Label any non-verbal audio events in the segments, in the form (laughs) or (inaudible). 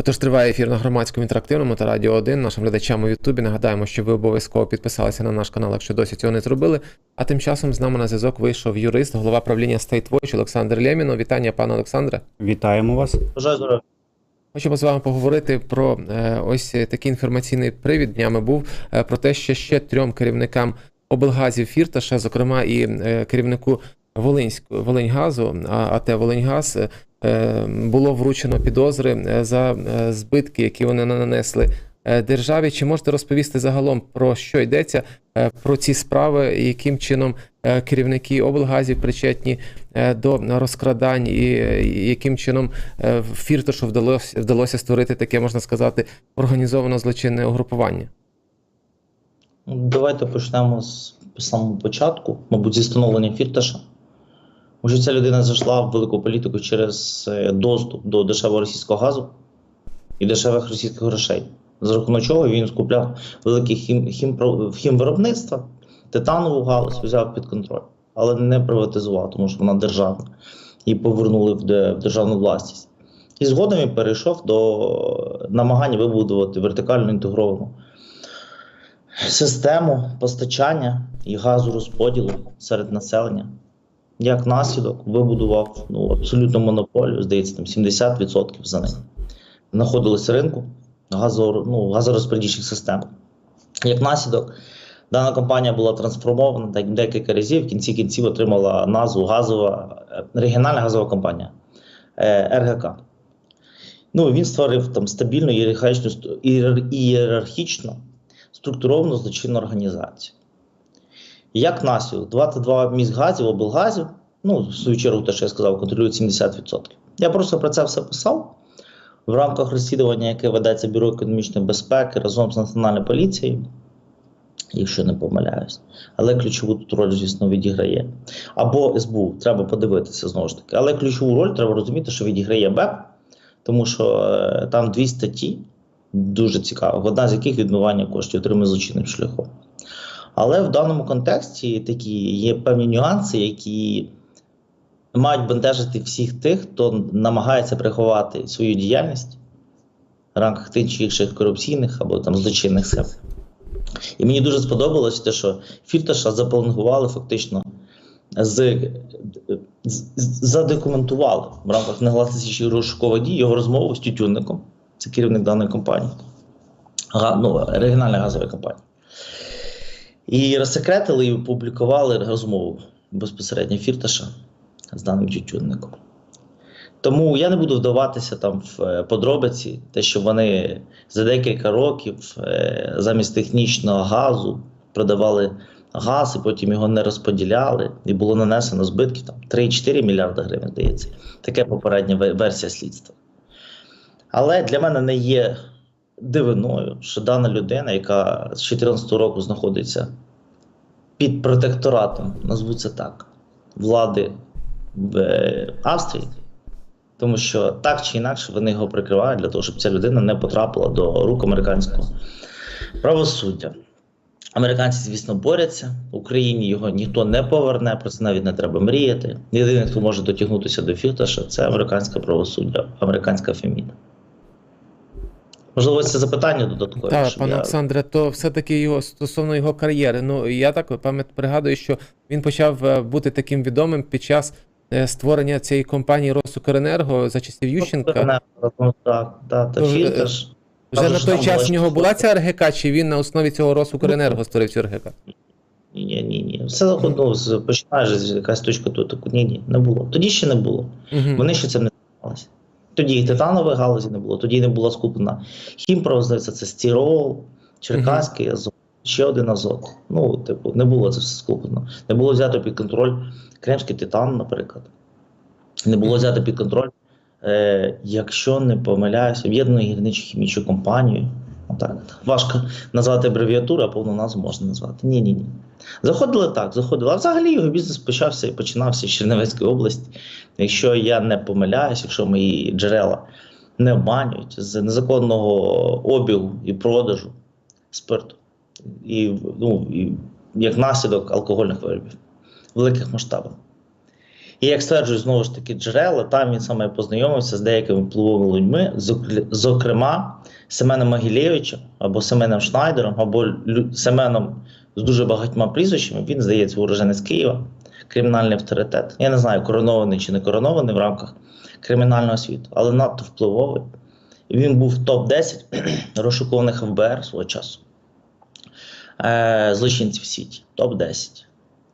Отож, триває ефір на громадському інтерактивному та радіо 1. Нашим глядачам у Ютубі нагадаємо, що ви обов'язково підписалися на наш канал, якщо досі цього не зробили. А тим часом з нами на зв'язок вийшов юрист, голова правління State Watch Олександр Лємінов. Вітання, пане Олександре. Вітаємо вас. Бажаю здоров'я. Хочемо з вами поговорити про е, ось такий інформаційний привід днями був е, про те, що ще трьом керівникам облгазів Фірташа, зокрема і е, керівнику Волинського Волиньгазу, а- АТ Волиньгаз, е, було вручено підозри е, за е, збитки, які вони нанесли е, державі. Чи можете розповісти загалом про що йдеться е, про ці справи, яким чином е, керівники облгазів причетні е, до розкрадань, і е, яким чином е, Фірташу вдалося вдалося створити таке, можна сказати, організовано злочинне угрупування? Давайте почнемо з самого початку, мабуть, зі становлення фірташа. Що ця людина зайшла в велику політику через е, доступ до дешевого російського газу і дешевих російських грошей. За рахунок чого він скупляв велике хім, хімпро- хімвиробництво, титанову галузь взяв під контроль, але не приватизував, тому що вона державна. Її повернули в, де- в державну власність. І згодом він перейшов до намагання вибудувати вертикально інтегровану систему постачання і газу розподілу серед населення. Як наслідок вибудував ну, абсолютну монополію, здається, там 70% за ним. Знаходились ринку газо, ну, газорозподільчих систем. Як наслідок, дана компанія була трансформована так, декілька разів, в кінці кінців отримала назву газова, е, регіональна газова компанія е, РГК. Ну, він створив там стабільну ієрархічну, сту- ієр- структуровану злочинну організацію. Як наслідок, 22 міськгазів, облгазів, ну, в свою чергу, те, що я сказав, контролюють 70%. Я просто про це все писав в рамках розслідування, яке ведеться Бюро економічної безпеки разом з Національною поліцією, якщо не помиляюсь. Але ключову тут роль, звісно, відіграє. Або СБУ, треба подивитися знову ж таки. Але ключову роль треба розуміти, що відіграє БЕП, тому що е, там дві статті дуже цікавих, одна з яких відмивання коштів отримує злочинним шляхом. Але в даному контексті такі є певні нюанси, які мають бентежити всіх тих, хто намагається приховати свою діяльність в рамках тих чи інших корупційних або там злочинних схем. І мені дуже сподобалось те, що Фірташа заполонгували фактично з, з- задокументували в рамках негласних розшукових дій його розмову з Тютюнником, це керівник даної компанії, ну, регіональної газової компанії. І розсекретили і опублікували розмову безпосередньо Фірташа з даним тютюнником. Тому я не буду вдаватися там в е, подробиці, те, що вони за декілька років е, замість технічного газу продавали газ і потім його не розподіляли, і було нанесено збитків там 3-4 мільярди гривень, здається. Таке попередня версія слідства. Але для мене не є дивиною, що дана людина, яка з 2014 року знаходиться під протекторатом, назву це так, влади в е, Австрії, тому що так чи інакше вони його прикривають для того, щоб ця людина не потрапила до рук американського правосуддя. Американці, звісно, борються. Україні його ніхто не поверне, про це навіть не треба мріяти. Єдиний, хто може дотягнутися до Фірташа, це американське правосуддя, американська феміна. Можливо, це запитання додаткове. Так, пане я- Олександре, то все-таки його стосовно його кар'єри. Ну я так пам'ят пригадую, що він почав е, бути таким відомим під час е, створення цієї компанії Росукренерго за часів Ющенка. Ну, Так, так, та Фірташ. Вже на той час була в нього була ця РГК, чи він на основі цього Росукренерго створив цю РГК? Ні, ні, ні. Все ну, з- починаєш з якась точка тут. Ні, ні, не було. Тоді ще не було. Вони ще цим не займалися. Тоді і титанової галузі не було, тоді не була скуплена хімпро, здається, це стірол, черкаський азот, ще один азот. Ну, типу, не було це все скуплено. Не було взято під контроль кремський титан, наприклад. Не було взято під контроль, е, якщо не помиляюся, об'єднану гірничу хімічну компанію. Отак. Важко назвати абревіатуру, а повну назву можна назвати. Ні, ні, ні. Заходили так, заходили. А взагалі його бізнес почався і починався з Чернівецької області. Якщо я не помиляюсь, якщо мої джерела не обманюють з незаконного обігу і продажу спирту, і, ну, і як наслідок алкогольних виробів великих масштабах. І як стверджують знову ж таки джерела, там він саме познайомився з деякими впливовими людьми, зокрема Семеном Магілєвичем або Семеном Шнайдером, або Семеном з дуже багатьма прізвищами. Він, здається, уроженець Києва, кримінальний авторитет. Я не знаю, коронований чи не коронований в рамках кримінального світу, але надто впливовий. І він був в топ-10 (clears throat) розшукуваних ФБР свого часу. Е, злочинців в світі. Топ-10.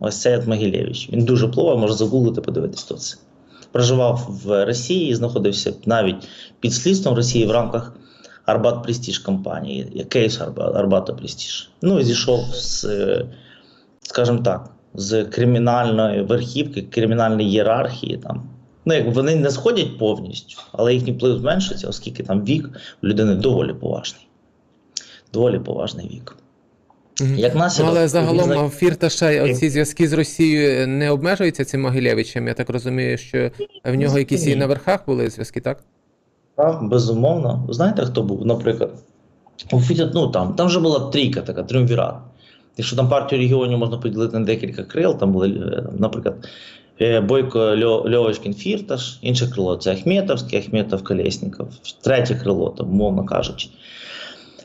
Ось от Могилєвич. Він дуже впливав, може загуглити, подивитись то це. Проживав в Росії, знаходився навіть під слідством Росії в рамках Арбат Престіж компанії, кейс Арбат, Арбата Престіж. Ну і зійшов з, скажімо так, з кримінальної верхівки, кримінальної ієрархії. Там. Ну, як вони не сходять повністю, але їхній вплив зменшується, оскільки там вік у людини доволі поважний. Доволі поважний вік. Як Ну, наслідок, але загалом він- Фірташа оці зв'язки з Росією не обмежуються цим Могилєвичем. Я так розумію, що в нього якісь і на верхах були зв'язки, так? Так, безумовно. Знаєте, хто був, наприклад? У Фіді, ну там, там вже була трійка така, тріумвірат. Якщо там партію регіонів можна поділити на декілька крил, там були, е, наприклад, е, Бойко Льо- Льовочкін Фірташ, інше крило це Ахметовський, Ахметов Колєсніков, третє крило, там, мовно кажучи.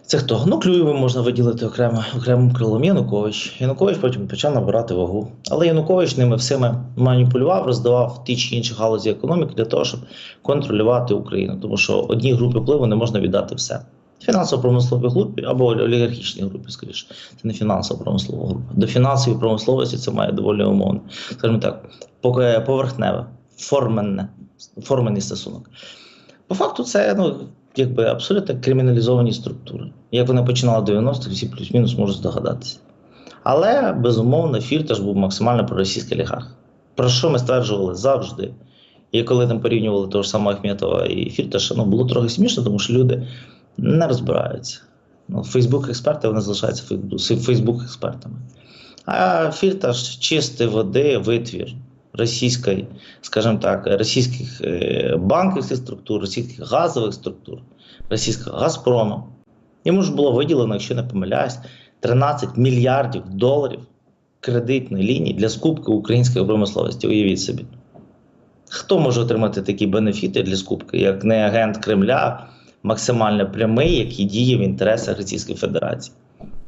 Це хто? Ну, Клюєва можна виділити окремо, окремим крилом Янукович. Янукович потім почав набирати вагу. Але Янукович ними всіми маніпулював, роздавав ті чи інші галузі економіки для того, щоб контролювати Україну. Тому що одній групі впливу не можна віддати все. Фінансово-промисловій групі або олігархічній групі, скоріше. Це не фінансово-промислова група. До фінансової промисловості це має доволі умовно. Скажімо так, поверхневе, форменне, формений стосунок. По факту, це ну, якби абсолютно криміналізовані структури. Як вони починали в 90-х, всі плюс-мінус можуть здогадатися. Але, безумовно, Фірташ був максимально проросійський олігарх. Про що ми стверджували завжди. І коли там порівнювали того ж самого Ахметова і Фірташа, ну було трохи смішно, тому що люди не розбираються. Ну, Фейсбук-експерти вони залишаються Фейсбук-експертами. А Фірташ чистої води, витвір російської, скажімо так, російських е, банківських структур, російських газових структур, російського Газпрому. Йому ж було виділено, якщо не помиляюсь, 13 мільярдів доларів кредитної лінії для скупки української промисловості. Уявіть собі. Хто може отримати такі бенефіти для скупки, як не агент Кремля, максимально прямий, який діє в інтересах Російської Федерації?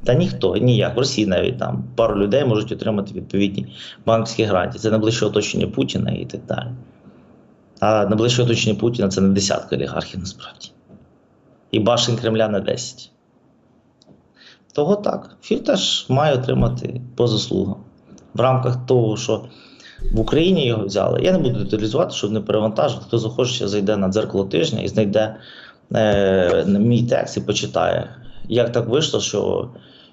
Та ніхто, ніяк. В Росії навіть там пару людей можуть отримати відповідні банківські гарантії. Це найближче оточення Путіна і так далі. А найближче оточення Путіна це не десятка олігархів насправді. І башень Кремля не 10. Того так, Фірташ має отримати по заслугам. В рамках того, що в Україні його взяли. Я не буду деталізувати, щоб не перевантажити. Хто захоче, зайде на дзеркало тижня і знайде е, мій текст і почитає, як так вийшло, що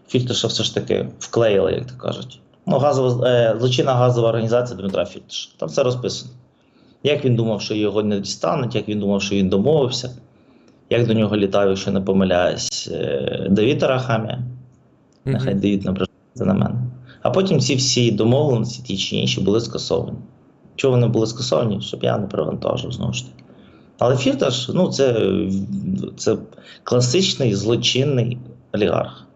Фірташа все ж таки вклеїли, як то кажуть. Ну, газова, е, злочинна газова організація Дмитра Фірташа. Там все розписано. Як він думав, що його не дістануть, як він думав, що він домовився, як до нього літав, якщо не помиляюсь, е, Давід Арахамія. Нехай Давід не на мене. А потім ці всі домовленості, ті чи інші, були скасовані. Чого вони були скасовані? Щоб я не перевантажив знову ж таки. Але Фірташ, ну, це, це класичний злочинний олігарх.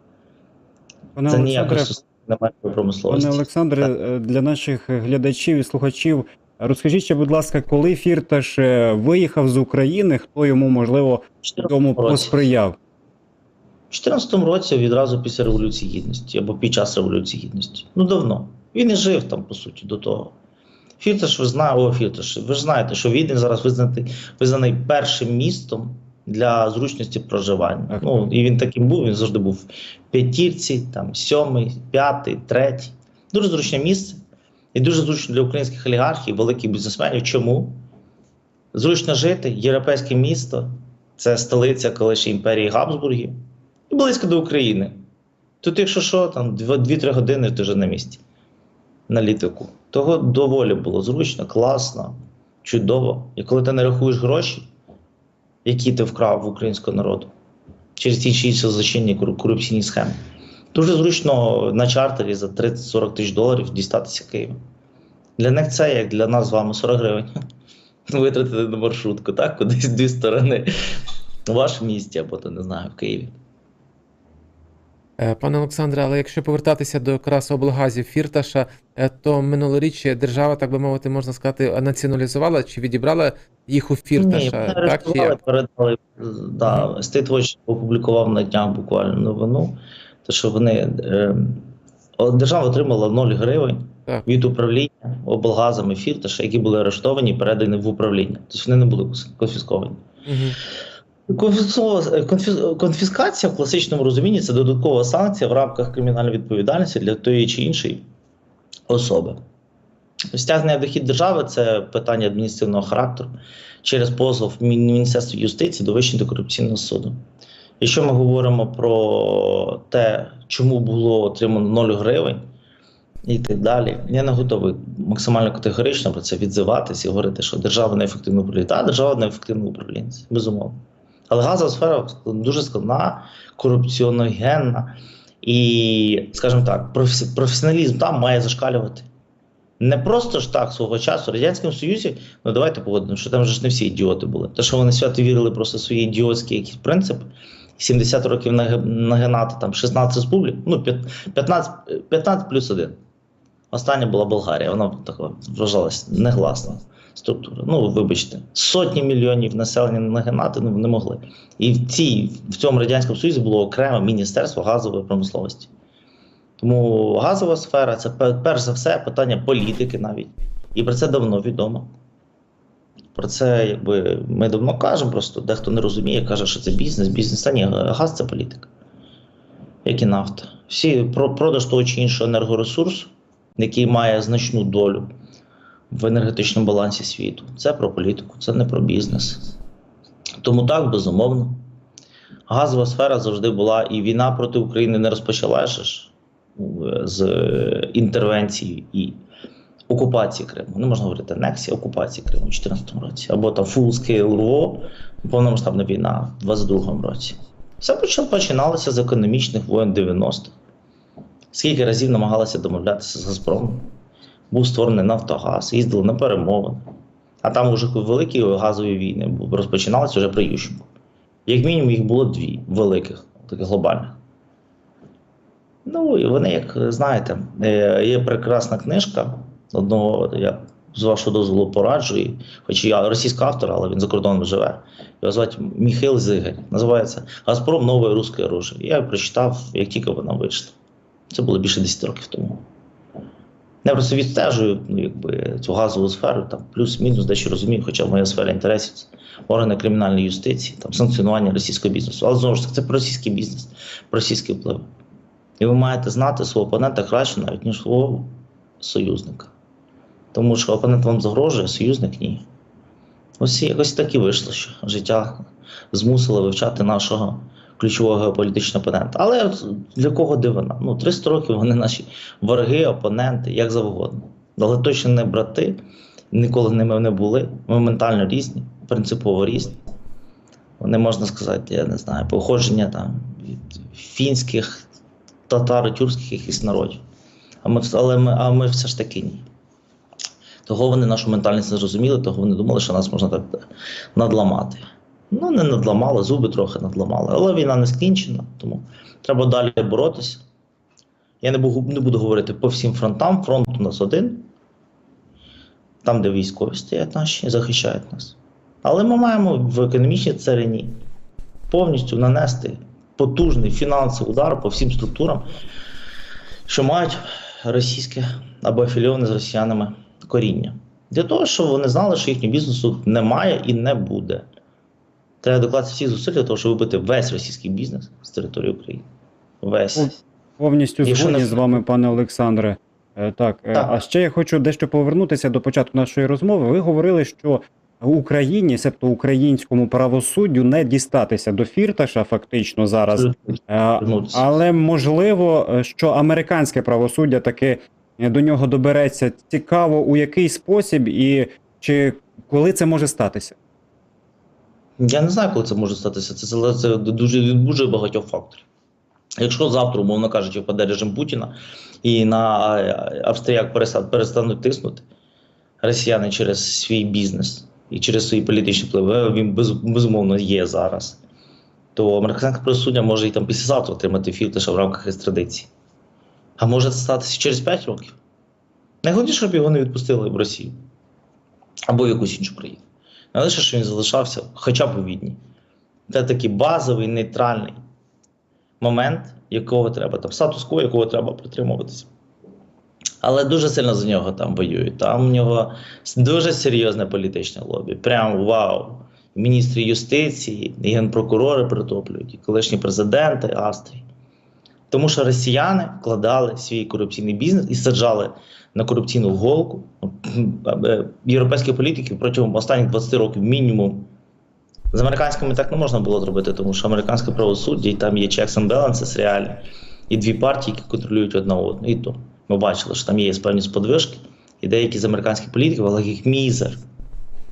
Пане це ніякої стосунку немає промисловості. пане Олександре, Так. е, для наших глядачів і слухачів, розкажіть, ще, будь ласка, коли Фірташ е, виїхав з України, хто йому можливо В 14 тому посприяв? У 14 році відразу після Революції Гідності або під час Революції Гідності. Ну давно. Він і жив там, по суті, до того. Фірташ, ви знаєте, о, Фірташ, ви ж знаєте, що Відень зараз визнаний, визнаний першим містом для зручності проживання. Так. Ну, і він таким був, він завжди був в п'ятірці, там, сьомий, п'ятий, третій. Дуже зручне місце. І дуже зручно для українських олігархів, великих бізнесменів. Чому? Зручно жити, європейське місто, це столиця колишньої імперії Габсбургів, і близько до України. Тут, якщо що, там 2-3 години ти вже на місці, на літаку. Того доволі було зручно, класно, чудово. І коли ти не рахуєш гроші, які ти вкрав в українського народу через ті чи інші злочинні корупційні схеми, дуже зручно на чартері за 30-40 тисяч доларів дістатися Києва. Для них це, як для нас з вами 40 гривень. (laughs) Витратити на маршрутку, так? Кудись дві сторони. У вашому місті або то не знаю, в Києві. Е, Пане Олександре, але якщо повертатися до якраз облгазів Фірташа, е, то минулоріч держава, так би мовити, можна сказати, націоналізувала чи відібрала їх у Ні, Фірташа, вони так чи як? передали. Да, Стейтвоч опублікував на днях буквально новину, те, що вони е, держава отримала 0 гривень Так. від управління облгазами Фірташа, які були арештовані і передані в управління. Тобто вони не були конфісковані. Мгм. Конфіскова- конфіс- Конфіскація в класичному розумінні це додаткова санкція в рамках кримінальної відповідальності для тої чи іншої особи. Стягнення дохід держави це питання адміністративного характеру через позов Міністерства юстиції до Вищого антикорупційного суду. Якщо ми говоримо про те, чому було отримано 0 гривень і так далі, я не готовий максимально категорично про це відзиватись і говорити, що держава неефективно управляє. Так, держава неефективно управлінці, безумовно. Але газова сфера дуже складна, корупціоногенна і, скажімо так, професіоналізм там має зашкалювати. Не просто ж так свого часу в Радянському Союзі, ну давайте погодимо, що там же ж не всі ідіоти були. Те, що вони свято вірили просто в свої ідіотські якісь принципи, 70 років нагинати там 16 республік, ну 15, 15 плюс 1. Остання була Болгарія, вона така вважалась негласна структура. Ну, вибачте, сотні мільйонів населення нагинати ну, не могли. І в, цій, в цьому Радянському Союзі було окреме Міністерство газової промисловості. Тому газова сфера це перш за все питання політики навіть. І про це давно відомо. Про це якби ми давно кажемо, просто дехто не розуміє, каже, що це бізнес, бізнес. Та ні, газ це політика. Як і нафта. Всі про продаж того чи іншого енергоресурсу, який має значну долю в енергетичному балансі світу. Це про політику, це не про бізнес. Тому так, безумовно. Газова сфера завжди була, і війна проти України не розпочалася ж е, з інтервенції і окупації Криму. Не можна говорити анексія, окупації Криму у 2014 році. Або там full-scale war, повномасштабна війна в 2022 році. Все починалося з економічних воєн 90-х. Скільки разів намагалися домовлятися з Газпромом? Був створений Нафтогаз, їздили на перемовини. А там вже великі газові війни розпочиналися вже при Ющенку. Як мінімум, їх було дві великих, таких глобальних. Ну, і вони, як знаєте, е, є прекрасна книжка одного, я з вашого дозволу пораджу, і, хоч я російський автор, але він за кордоном живе. Його звати Міхаил Зигарь. Називається Газпром нове русське оружие. Я прочитав, як тільки вона вийшла. Це було більше 10 років тому. Я просто відстежую ну, якби, цю газову сферу, там плюс-мінус дещо розумію, хоча моя сфера інтересів це органи кримінальної юстиції, там санкціонування російського бізнесу. Але знову ж таки, це про російський бізнес, про російський вплив. І ви маєте знати свого опонента краще навіть, ніж свого союзника. Тому що опонент вам загрожує, союзник ні. Ось якось так і вийшло, що життя змусило вивчати нашого ключового геополітичного опонента. Але для кого дивина? Ну, 300 років вони наші вороги, опоненти, як завгодно. Але точно не брати, ніколи ними не були. Ми ментально різні, принципово різні. Вони, можна сказати, я не знаю, походження там від фінських, татаро, тюркських якихось народів. А ми, але ми, а ми все ж таки ні. Того вони нашу ментальність не зрозуміли, того вони думали, що нас можна так надламати. Ну, не надламали, зуби трохи надламали. Але війна не скінчена, тому треба далі боротися. Я не буду, не буду говорити по всім фронтам. Фронт у нас один. Там, де військові стоять наші захищають нас. Але ми маємо в економічній царині повністю нанести потужний фінансовий удар по всім структурам, що мають російське або афілійоване з росіянами коріння. Для того, щоб вони знали, що їхнього бізнесу немає і не буде. Треба докласти всіх зусиль для того, щоб вибити весь російський бізнес з території України. Весь. Повністю згодні не- з вами, пане Олександре. Е, Так, е, Так. а ще я хочу дещо повернутися до початку нашої розмови. Ви говорили, що Україні, себто українському правосуддю, не дістатися до фірташа фактично зараз. Е, Але можливо, що американське правосуддя таки до нього добереться. Цікаво, у який спосіб і чи коли це може статися? Я не знаю, коли це може статися. Це залежить дуже від дуже багатьох факторів. Якщо завтра, умовно кажучи, впаде режим Путіна і на е, австріяк перестануть тиснути росіяни через свій бізнес і через свої політичні впливи, він без, безумовно є зараз. то американське правосуддя може і там післязавтра отримати фірташа в рамках екстрадиції. А може це статися через 5 років. Найголовніше, щоб його не відпустили в Росію або в якусь іншу країну. Не лише, що він залишався хоча б у відні. Це такий базовий, нейтральний момент, якого треба, там статус-кво, якого треба притримуватися. Але дуже сильно за нього там воюють. Там у нього дуже серйозне політичне лобі. Прям вау. Міністри юстиції, генпрокурори притоплюють, і колишні президенти Австрії. Тому що росіяни вкладали свій корупційний бізнес і саджали на корупційну голку е, європейських політиків протягом останніх 20 років мінімум. З американськими так не можна було зробити, тому що американське правосуддя, і там є checks and balances реальні, і дві партії, які контролюють одна одну. І то ми бачили, що там є певні сподвижки, і деякі з американських політиків, але їх мізер,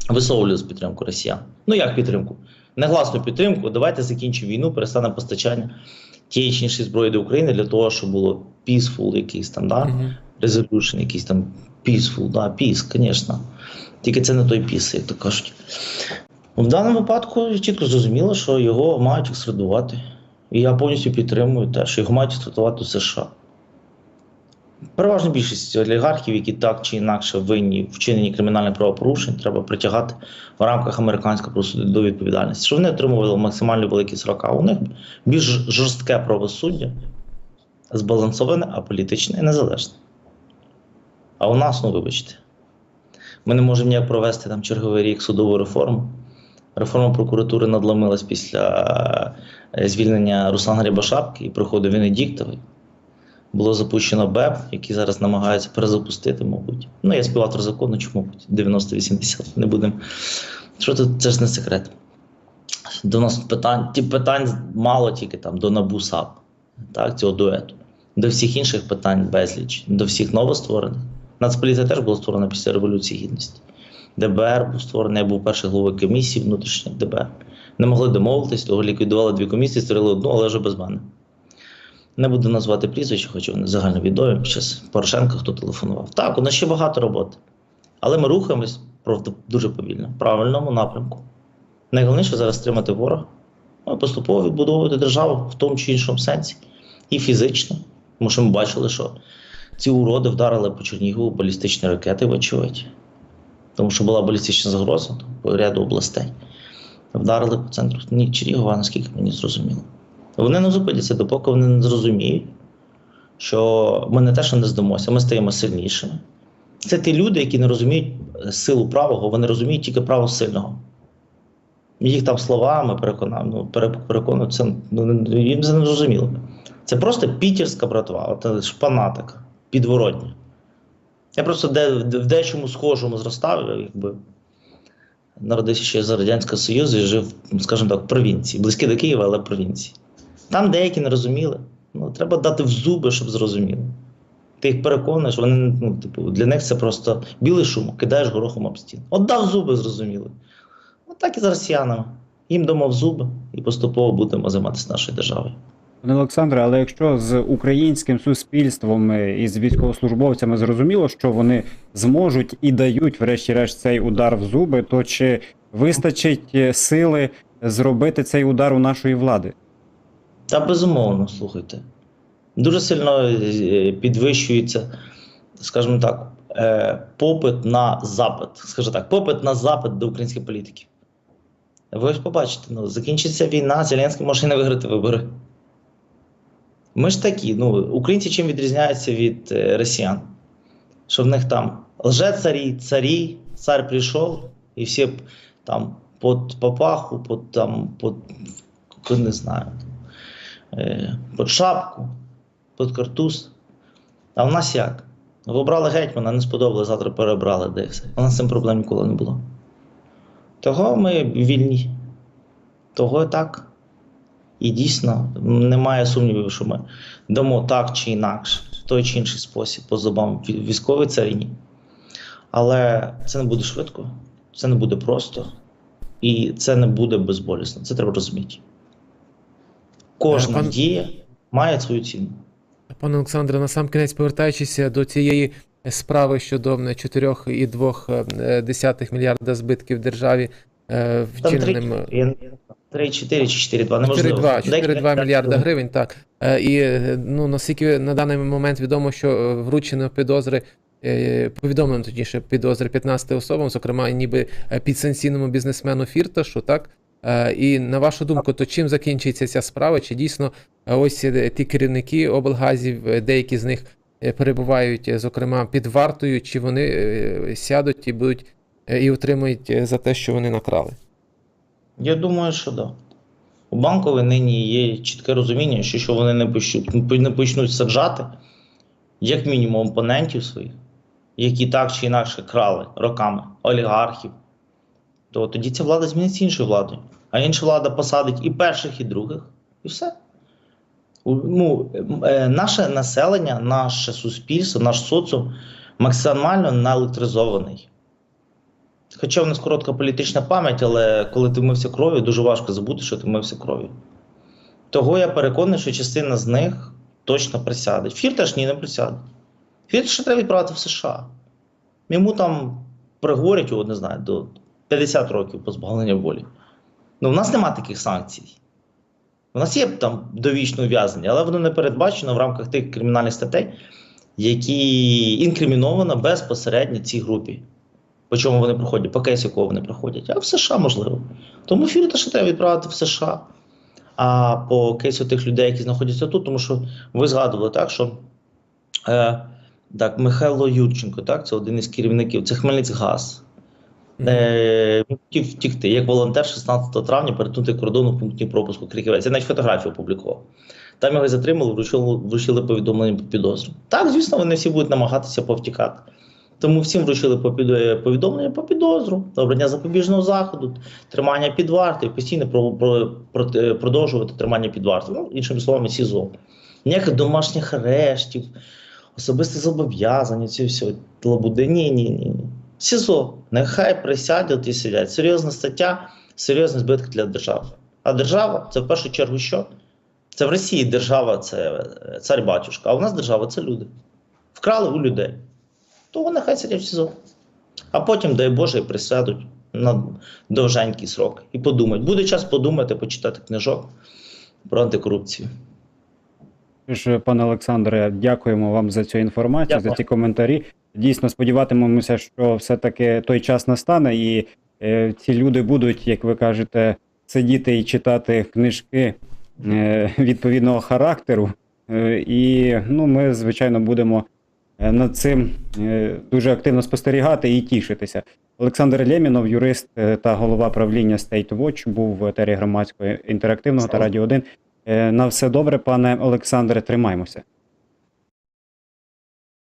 висловлюють підтримку росіян. Ну як підтримку? Негласну підтримку. Давайте закінчимо війну, перестане постачання тієї чи іншої зброї до України для того, щоб було peaceful якийсь там, да? Resolution, якийсь там peaceful, да, peace, звісно. Тільки це не той піс, як то кажуть. В даному випадку чітко зрозуміло, що його мають екстрадувати. І я повністю підтримую те, що його мають екстрадувати в США. Переважна більшість олігархів, які так чи інакше винні вчиненні кримінальних правопорушень, треба притягати в рамках американського правосуддя до відповідальності, щоб вони отримували максимально великі сроки. А у них більш жорстке правосуддя, збалансоване, аполітичне і незалежне. А у нас, ну вибачте, ми не можемо ніяк провести там черговий рік судову реформу. Реформа прокуратури надломилась після е, звільнення Руслана Рябошапки і приходу Венедіктової. Було запущено БЕП, який зараз намагаються перезапустити, мабуть. Ну, я співавтор закону, чому мабуть, 90-80, не будемо. Що тут це ж не секрет. До нас питань, ті питань мало тільки там до НАБУ САП, так, цього дуету. До всіх інших питань безліч, до всіх новостворених. Нацполіція теж була створена після Революції Гідності. ДБР був створений, я був перший головою комісії внутрішніх ДБР. Не могли домовитись, того ліквідували дві комісії, створили одну, але вже без мене. Не буду назвати прізвища, хоча вони загальновідомі. Зараз Порошенко хто телефонував. Так, у нас ще багато роботи. Але ми рухаємось правда, дуже повільно, в правильному напрямку. Найголовніше зараз стримати ворога, ну, поступово відбудовувати державу в тому чи іншому сенсі. І фізично. Тому що ми бачили, що ці уроди вдарили по Чернігову балістичні ракети, вочевидь. Тому що була балістична загроза по ряду областей. Вдарили по центру ні, Чернігова, наскільки мені зрозуміло. Вони не зупиняться, допоки вони не зрозуміють, що ми не те, що не здамося, ми стаємо сильнішими. Це ті люди, які не розуміють е, силу правого, вони розуміють тільки право сильного. Їх там словами переконав, ну, пере- переконують, це ну, їм це не зрозуміло. Це просто пітерська братва, от е, шпанатика, підворотня. Я просто де, в дечому схожому зростав, якби народився ще за Радянського Союзу і жив, скажімо так, в провінції, близькі до Києва, але в провінції. Там деякі не розуміли. Ну, треба дати в зуби, щоб зрозуміли. Ти їх переконуєш, вони ну, типу, для них це просто білий шум, кидаєш горохом об стіну. От дав зуби, зрозуміли. От так і з росіянами. Їм дамо в зуби і поступово будемо займатися нашою державою. Пане Олександре, але якщо з українським суспільством і з військовослужбовцями зрозуміло, що вони зможуть і дають, врешті-решт, цей удар в зуби, то чи вистачить е, сили зробити цей удар у нашої влади? Та безумовно, слухайте. Дуже сильно е, підвищується, скажімо так, е, попит на запит. Скажімо так, попит на запит до українських політиків. Ви ж побачите, ну, закінчиться війна, Зеленський може не виграти вибори. Ми ж такі, ну, українці чим відрізняються від е, росіян? Що в них там лже-царі, царі, цар прийшов, і всі там під папаху, під, там, під, не знаю, під шапку, під картуз. А в нас як? Вибрали гетьмана, не сподобали, завтра перебрали де все. У нас з цим проблем ніколи не було. Того ми вільні. Того і так. І дійсно немає сумнівів, що ми дамо так чи інакше, в той чи інший спосіб по зубам військовій царині. Але це не буде швидко, це не буде просто, і це не буде безболісно. Це треба розуміти. Кожна Пан- дія має свою ціну. Пане Олександре, на сам кінець повертаючись до цієї справи щодо 4,2 мільярда збитків державі, е, вчиненим я, 3,4 чи 4,2, неможливо. 4,2 4,2 Декілька- мільярда гривень, так. Е, І е, ну, наскільки на даний момент відомо, що е, вручено підозри, е, повідомлено точніше підозри 15 особам, зокрема, ніби е, підсанкційному бізнесмену Фірташу, так? Е, І на вашу думку, то чим закінчиться ця справа? Чи дійсно е, ось е, ті керівники облгазів, деякі з них перебувають, зокрема, під вартою, чи вони сядуть і будуть і отримують за те, що вони накрали? Я думаю, що да. У банкової нині є чітке розуміння, що, що вони не почнуть, не почнуть саджати, як мінімум, опонентів своїх, які так чи інакше крали роками олігархів, то тоді ця влада зміниться іншою владою. А інша влада посадить і перших, і других, і все. Ну, е, наше населення, наше суспільство, наш соціум максимально наелектризований. Хоча в нас коротка політична пам'ять, але коли ти вмився кров'ю, дуже важко забути, що ти вмився кров'ю. Того я переконаний, що частина з них точно присяде. Фірташ ні, не присяде. Фірташ ще треба відправити в США. Йому там приговорять його, не знаю, до 50 років позбавлення волі. Ну, в нас нема таких санкцій. У нас є там довічне ув'язнення, але воно не передбачено в рамках тих кримінальних статей, які інкриміновано безпосередньо цій групі. По чому вони проходять, по кейсу якого вони проходять, а в США можливо. Тому фірта ще треба відправити в США. А по кейсу тих людей, які знаходяться тут, тому що ви згадували так, що е, так, Михайло Юрченко, так, це один із керівників, це Хмельницькгаз. Е, він хотів втікти, як волонтер 16 травня перетнути кордон у пункті пропуску Криківець. Я навіть фотографію опублікував. Там його затримали, вручили, вручили повідомлення по підозру. Так, звісно, вони всі будуть намагатися повтікати. Тому всім вручили е, повідомлення по підозру, обрання запобіжного заходу, тримання під вартою, постійно про, про, про- е, продовжувати тримання під вартою. Ну, іншими словами, СІЗО. Ніяких домашніх арештів, особисте зобов'язання, ці все лабуди. Ні, ні, ні, ні. СІЗО. Нехай присядуть і сидять. Серйозна стаття, серйозний збиток для держави. А держава це в першу чергу що? Це в Росії держава це е, цар батюшка, а у нас держава це люди. Вкрали у людей. То вони хай сидять в СІЗО. А потім, дай Боже, і присядуть на довженький срок. І подумають. Буде час подумати, почитати книжок про антикорупцію. Ж, пане Олександре, дякуємо вам за цю інформацію, Дякую. за ці коментарі. Дійсно, сподіватимемося, що все-таки той час настане, і е, ці люди будуть, як ви кажете, сидіти і читати книжки е, відповідного характеру. Е, і ну, ми, звичайно, будемо е, над цим е, дуже активно спостерігати і тішитися. Олександр Лємінов, юрист е, та голова правління State Watch, був в етері громадського інтерактивного та радіо 1. Е, На все добре, пане Олександре, тримаймося.